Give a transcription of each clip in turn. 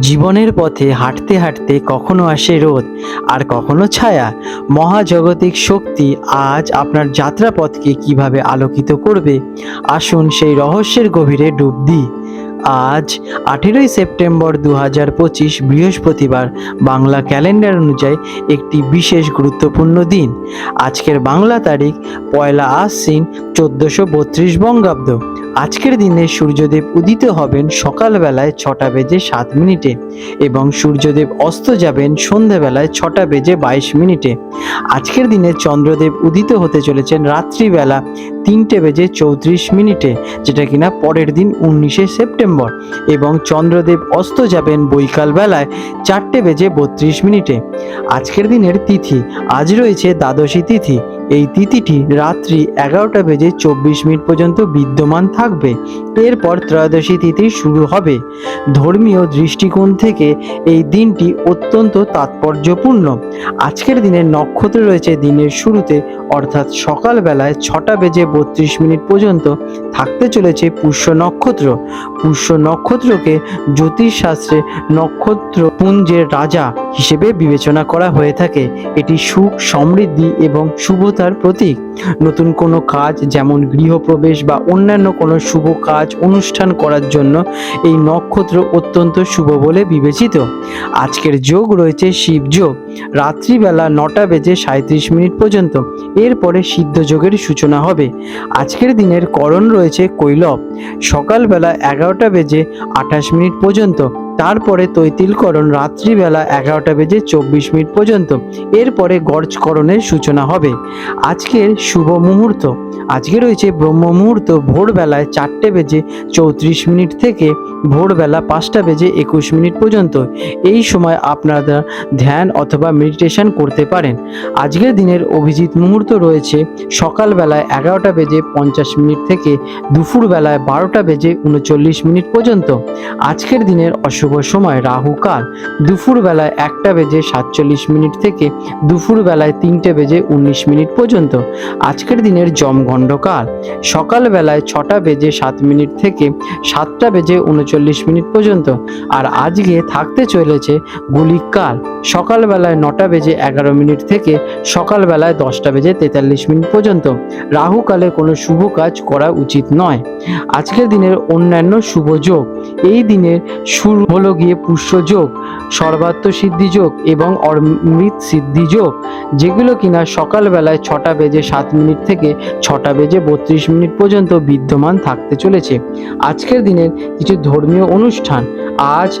জীবনের পথে হাঁটতে হাঁটতে কখনো আসে রোদ আর কখনো ছায়া। মহাজাগতিক শক্তি আজ আপনার যাত্রাপথকে কীভাবে আলোকিত করবে? আসুন সেই রহস্যের গভীরে ডুব দিই। আজ আঠেরোই সেপ্টেম্বর দু হাজার পঁচিশ বৃহস্পতিবার বাংলা ক্যালেন্ডার অনুযায়ী একটি বিশেষ গুরুত্বপূর্ণ দিন। আজকের বাংলা তারিখ পয়লা আশ্বিন চোদ্দোশো বত্রিশ বঙ্গাব্দ। আজকের দিনে সূর্যদেব উদিত হবেন সকালবেলায় ছটা বেজে সাত মিনিটে এবং সূর্যদেব অস্ত যাবেন সন্ধেবেলায় ছটা বেজে বাইশ মিনিটে। আজকের দিনে চন্দ্রদেব উদিত হতে চলেছেন রাত্রিবেলা তিনটে বেজে চৌত্রিশ মিনিটে, যেটা কিনা পরের দিন উনিশে সেপ্টেম্বর এবং চন্দ্রদেব অস্ত যাবেন বৈকাল বেলায় চারটে বেজে বত্রিশ মিনিটে। আজকের দিনের তিথি, আজ রয়েছে দ্বাদশী তিথি। এই তিথিটি রাত্রি এগারোটা বেজে চব্বিশ মিনিট পর্যন্ত বিদ্যমান থাকবে। এরপর ত্রয়োদশী তিথি শুরু হবে। ধর্মীয় দৃষ্টিকোণ থেকে এই দিনটি অত্যন্ত তাৎপর্যপূর্ণ। আজকের দিনের নক্ষত্র রয়েছে দিনের শুরুতে, অর্থাৎ সকালবেলায় ছটা বেজে বত্রিশ মিনিট পর্যন্ত থাকতে চলেছে পুষ্য নক্ষত্র। পুষ্য নক্ষত্রকে জ্যোতিষশাস্ত্রে নক্ষত্র পুঞ্জের রাজা হিসেবে বিবেচনা করা হয়ে থাকে। এটি সুখ, সমৃদ্ধি এবং শুভতার প্রতীক। নতুন কোনো কাজ যেমন গৃহপ্রবেশ বা অন্যান্য কোনো শুভ কাজ অনুষ্ঠান করার জন্য এই নক্ষত্র অত্যন্ত শুভ বলে বিবেচিত। আজকের যোগ রয়েছে শিব যোগ। রাত্রিবেলা নটা বেজে সাঁত্রিশ মিনিট পর্যন্ত। এরপরে সিদ্ধ যোগের সূচনা হবে। আজকের দিনের করণ রয়েছে কৈলব। সকালবেলা এগারোটা বেজে আঠাশ মিনিট পর্যন্ত। তারপরে তৈতিলকরণ রাত্রিবেলা এগারোটা বেজে চব্বিশ মিনিট পর্যন্ত। এরপরে গর্জকরণের সূচনা হবে। আজকের শুভ মুহূর্ত। আজকে রয়েছে ব্রহ্ম মুহূর্ত ভোরবেলায় চারটে বেজে চৌত্রিশ মিনিট থেকে ভোরবেলা পাঁচটা বেজে একুশ মিনিট পর্যন্ত। এই সময় আপনারা ধ্যান অথবা মেডিটেশন করতে পারেন। আজকের দিনের অভিজিৎ মুহূর্ত রয়েছে সকালবেলায় এগারোটা বেজে পঞ্চাশ মিনিট থেকে দুপুরবেলায় বারোটা বেজে উনচল্লিশ মিনিট পর্যন্ত। আজকের দিনের অশুভ সময় রাহুকাল দুপুরবেলায় একটা বেজে সাতচল্লিশ মিনিট থেকে দুপুরবেলায় তিনটে বেজে উনিশ মিনিট পর্যন্ত। আজকের দিনের জমঘণ্ডকাল সকালবেলায় ছটা বেজে সাত মিনিট থেকে সাতটা বেজে উনচল্লিশ মিনিট পর্যন্ত। আর আজকে থাকতে চলেছে গুলিকাল সকালবেলায় নটা বেজে এগারো মিনিট থেকে সকালবেলায় দশটা বেজে তেতাল্লিশ মিনিট পর্যন্ত। রাহুকালে কোনো শুভ কাজ করা উচিত নয়। আজকের দিনের অন্যান্য শুভ যোগ, এই দিনের শুরু হলো গিয়ে পুষ্য যোগ, সর্বাত্ম সিদ্ধি যোগ এবং অমৃত সিদ্ধি যোগ, যেগুলো কিনা সকালবেলায় ছটা বেজে সাত মিনিট থেকে ছটা বেজে বত্রিশ মিনিট পর্যন্ত বিদ্যমান থাকতে চলেছে। আজকের দিনের কিছু ধর্মীয় অনুষ্ঠান, আজ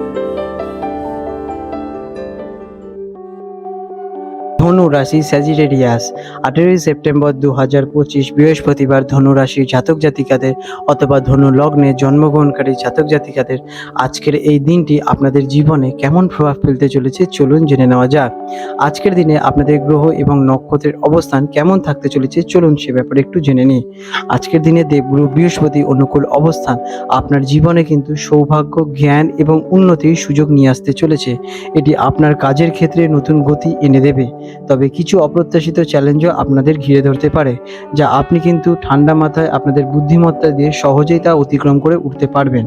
ধনু রাশি স্যাজিটেরিয়াস আঠেরোই সেপ্টেম্বর দু হাজার পঁচিশ বৃহস্পতিবার ধনু রাশির জাতক জাতিকাদের অথবা ধনু লগ্নে জন্মগ্রহণকারী জাতক জাতিকাদের আজকের এই দিনটি আপনাদের জীবনে কেমন প্রভাব ফেলতে চলেছে চলুন জেনে নেওয়া যাক। আজকের দিনে আপনাদের গ্রহ এবং নক্ষত্রের অবস্থান কেমন থাকতে চলেছে চলুন সে ব্যাপারে একটু জেনে নিই। আজকের দিনে দেবগুরু বৃহস্পতি অনুকূল অবস্থান, আপনার জীবনে কিন্তু সৌভাগ্য, জ্ঞান এবং উন্নতির সুযোগ নিয়ে আসতে চলেছে। এটি আপনার কাজের ক্ষেত্রে নতুন গতি এনে দেবে। তবে কিছু অপ্রত্যাশিত চ্যালেঞ্জও আপনাদের ঘিরে ধরতে পারে, যা আপনি কিন্তু ঠান্ডা মাথায় আপনাদের বুদ্ধিমত্তা দিয়ে সহজেই তা অতিক্রম করে উঠতে পারবেন।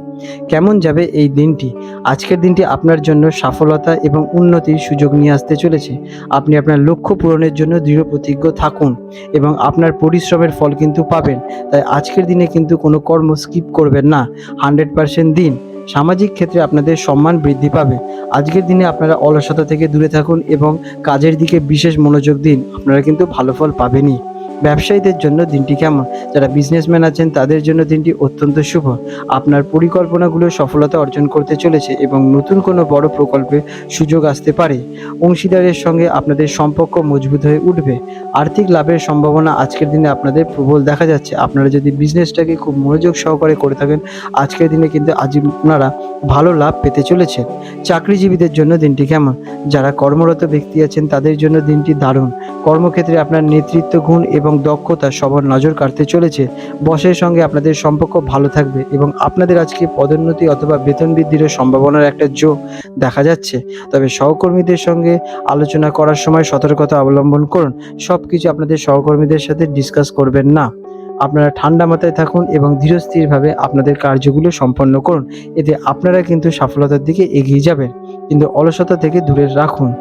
কেমন যাবে এই দিনটি? আজকের দিনটি আপনার জন্য সফলতা এবং উন্নতির সুযোগ নিয়ে আসতে চলেছে। আপনি আপনার লক্ষ্য পূরণের জন্য দৃঢ় প্রতিজ্ঞ থাকুন এবং আপনার পরিশ্রমের ফল কিন্তু পাবেন। তাই আজকের দিনে কিন্তু কোনো কর্ম স্কিপ করবেন না। হান্ড্রেড পার্সেন্ট দিন। সামাজিক ক্ষেত্রে আপনাদের সম্মান বৃদ্ধি পাবে। আজকের দিনে আপনারা অলসতা থেকে দূরে থাকুন এবং কাজের দিকে বিশেষ মনোযোগ দিন। আপনারা কিন্তু ভালো ফল পাবেনই। ব্যবসায়ীদের জন্য দিনটি কেমন? যারা বিজনেসম্যান আছেন, তাদের জন্য দিনটি অত্যন্ত শুভ। আপনার পরিকল্পনাগুলো সফলতা অর্জন করতে চলেছে এবং নতুন কোনো বড় প্রকল্পে সুযোগ আসতে পারে। অংশীদারের সঙ্গে আপনাদের সম্পর্ক মজবুত হয়ে উঠবে। আর্থিক লাভের সম্ভাবনা আজকের দিনে আপনাদের প্রবল দেখা যাচ্ছে। আপনারা যদি বিজনেসটাকে খুব মনোযোগ সহকারে করে থাকেন, আজকের দিনে কিন্তু আজ আপনারা ভালো লাভ পেতে চলেছেন। চাকরিজীবীদের জন্য দিনটি কেমন? যারা কর্মরত ব্যক্তি আছেন, তাদের জন্য দিনটি দারুণ। কর্মক্ষেত্রে আপনার নেতৃত্ব, গুণ এবং এবং দক্ষতা সবার নজর কাটতে চলেছে। বসের সঙ্গে আপনাদের সম্পর্ক ভালো থাকবে এবং আপনাদের আজকে পদোন্নতি অথবা বেতন বৃদ্ধিরও সম্ভাবনার একটা যোগ দেখা যাচ্ছে। তবে সহকর্মীদের সঙ্গে আলোচনা করার সময় সতর্কতা অবলম্বন করুন। সব কিছু আপনাদের সহকর্মীদের সাথে ডিসকাস করবেন না। আপনারা ঠান্ডা মাথায় থাকুন এবং ধীরস্থিরভাবে আপনাদের কার্যগুলো সম্পন্ন করুন। এতে আপনারা কিন্তু সফলতার দিকে এগিয়ে যাবেন। কিন্তু অলসতা থেকে দূরে রাখুন।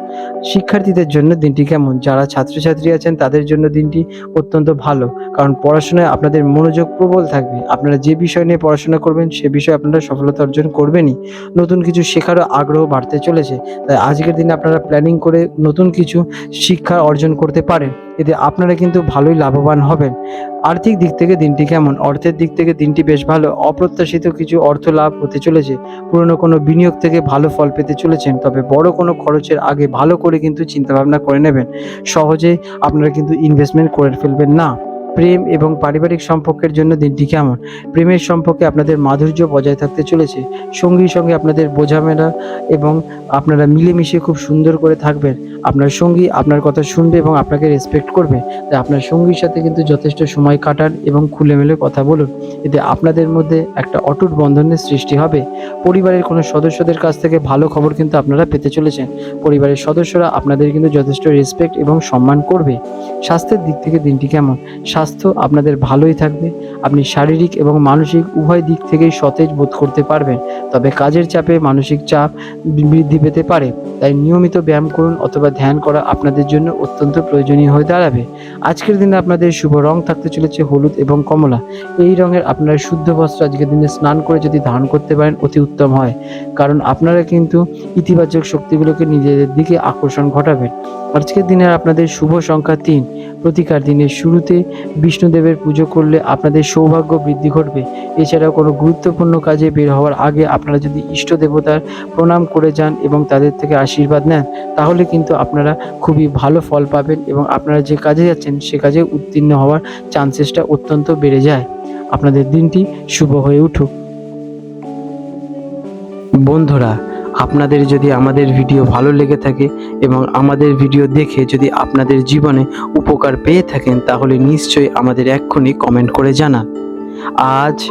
শিক্ষার্থীদের জন্য দিনটি কেমন? যারা ছাত্রছাত্রী আছেন, তাদের জন্য দিনটি অত্যন্ত ভালো। কারণ পড়াশোনায় আপনাদের মনোযোগ প্রবল থাকবে। আপনারা যে বিষয় নিয়ে পড়াশোনা করবেন, সে বিষয়ে আপনারা সফলতা অর্জন করবেনই। নতুন কিছু শেখারও আগ্রহ বাড়তে চলেছে। তাই আজকের দিনে আপনারা প্ল্যানিং করে নতুন কিছু শিক্ষা অর্জন করতে পারেন। এতে আপনারা কিন্তু ভালোই লাভবান হবেন। আর্থিক দিক থেকে দিনটি কেমন? অর্থের দিক থেকে দিনটি বেশ ভালো। অপ্রত্যাশিত কিছু অর্থ লাভ হতে চলেছে। পুরনো কোনো বিনিয়োগ থেকে ভালো ফল পেতে চলেছেন। তবে বড় কোনো খরচের আগে ভালো করে কিন্তু চিন্তাভাবনা করে নেবেন। সহজে আপনারা কিন্তু ইনভেস্টমেন্ট করে ফেলবেন না। প্রেম এবং পারিবারিক সম্পর্কের জন্য দিনটি কেমন? প্রেমের সম্পর্কে আপনাদের মাধুর্য বজায় থাকতে চলেছে। সঙ্গীর সঙ্গে আপনাদের বোঝামেলা এবং আপনারা মিলেমিশে খুব সুন্দর করে থাকবেন। আপনার সঙ্গী আপনার কথা শুনবে এবং আপনাকে রেসপেক্ট করবে। তাই আপনার সঙ্গীর সাথে কিন্তু যথেষ্ট সময় কাটান এবং খুলে মেলে কথা বলুন। এতে আপনাদের মধ্যে একটা অটুট বন্ধনের সৃষ্টি হবে। পরিবারের কোনো সদস্যদের কাছ থেকে ভালো খবর কিন্তু আপনারা পেতে চলেছেন। পরিবারের সদস্যরা আপনাদের কিন্তু যথেষ্ট রেসপেক্ট এবং সম্মান করবে। স্বাস্থ্যের দিক থেকে দিনটি কেমন? স্বাস্থ্য আপনাদের ভালোই থাকবে। আপনি শারীরিক এবং মানসিক উভয় দিক থেকেই সতেজ বোধ করতে পারবেন। তবে কাজের চাপে মানসিক চাপ বৃদ্ধি পেতে পারে। তাই নিয়মিত ব্যায়াম করুন অথবা ধ্যান করা আপনাদের জন্য অত্যন্ত প্রয়োজনীয় হয়ে দাঁড়াবে। আজকের দিনে আপনাদের শুভ রং থাকতে চলেছে হলুদ এবং কমলা। এই রঙের আপনারা শুদ্ধ বস্ত্র আজকের দিনে স্নান করে যদি ধারণ করতে পারেন অতি উত্তম হয়। কারণ আপনারা কিন্তু ইতিবাচক শক্তিগুলোকে নিজেদের দিকে আকর্ষণ ঘটাবেন। আজকের দিনে আপনাদের শুভ সংখ্যা তিন। প্রতিকার দিনের শুরুতে বিষ্ণুদেবের পুজো করলে আপনাদের সৌভাগ্য বৃদ্ধি ঘটবে। এছাড়াও কোনো গুরুত্বপূর্ণ কাজে বের হওয়ার আগে আপনারা যদি ইষ্ট দেবতার প্রণাম করে যান এবং তাদের থেকে আশীর্বাদ নেন, তাহলে কিন্তু আপনারা খুবই ভালো ফল পাবেন এবং আপনারা যে কাজে যাচ্ছেন, সে কাজে উত্তীর্ণ হওয়ার চান্সেসটা অত্যন্ত বেড়ে যায়। আপনাদের দিনটি শুভ হয়ে উঠুক। বন্ধুরা আপনাদের যদি আমাদের ভিডিও ভালো লেগে থাকে এবং আমাদের ভিডিও দেখে যদি আপনাদের জীবনে উপকার পেয়ে থাকেন, তাহলে নিশ্চয়ই আমাদের এক্ষুনি কমেন্ট করে জানান। আজ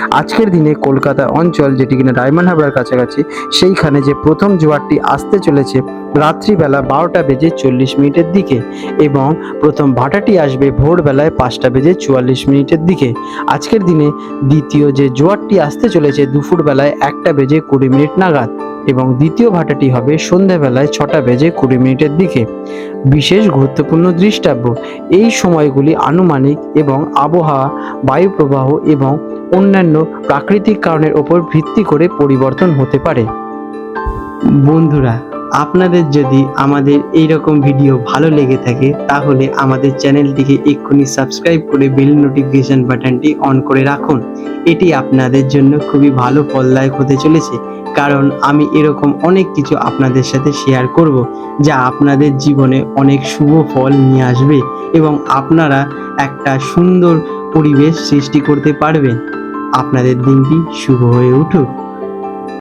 আজকের দিনে কলকাতা অঞ্চল, যেটি কিনা ডায়মন্ড হারবার কাছাকাছি, সেইখানে যে প্রথম জোয়ারটি আসতে চলেছে রাত্রিবেলা বারোটা বেজে চল্লিশ মিনিটের দিকে এবং প্রথম ভাটাটি আসবে ভোরবেলায় পাঁচটা বেজে চুয়াল্লিশ মিনিটের দিকে। আজকের দিনে দ্বিতীয় যে জোয়ারটি আসতে চলেছে দুপুরবেলায় একটা বেজে কুড়ি মিনিট নাগাদ এবং দ্বিতীয় ভাটাটি হবে সন্ধ্যাবেলায় ছটা বেজে কুড়ি মিনিটের দিকে। বিশেষ গুরুত্বপূর্ণ দৃষ্টাব্য, এই সময়গুলি আনুমানিক এবং আবহাওয়া বায়ু প্রবাহ এবং অন্যান্য প্রাকৃতিক কারণের ওপর ভিত্তি করে পরিবর্তন হতে পারে। বন্ধুরা, আপনাদের যদি আমাদের এই রকম ভিডিও ভালো লেগে থাকে, তাহলে আমাদের চ্যানেলটিকে এক্ষুনি সাবস্ক্রাইব করে বেল নোটিফিকেশন বাটনটি অন করে রাখুন। এটি আপনাদের জন্য খুবই ভালো ফলদায়ক হতে চলেছে, কারণ আমি এরকম অনেক কিছু আপনাদের সাথে শেয়ার করব, যা আপনাদের জীবনে অনেক শুভ ফল নিয়ে আসবে এবং আপনারা একটা সুন্দর পরিবেশ সৃষ্টি করতে পারবেন। আপনাদের দিনটি শুভ হয়ে উঠুক।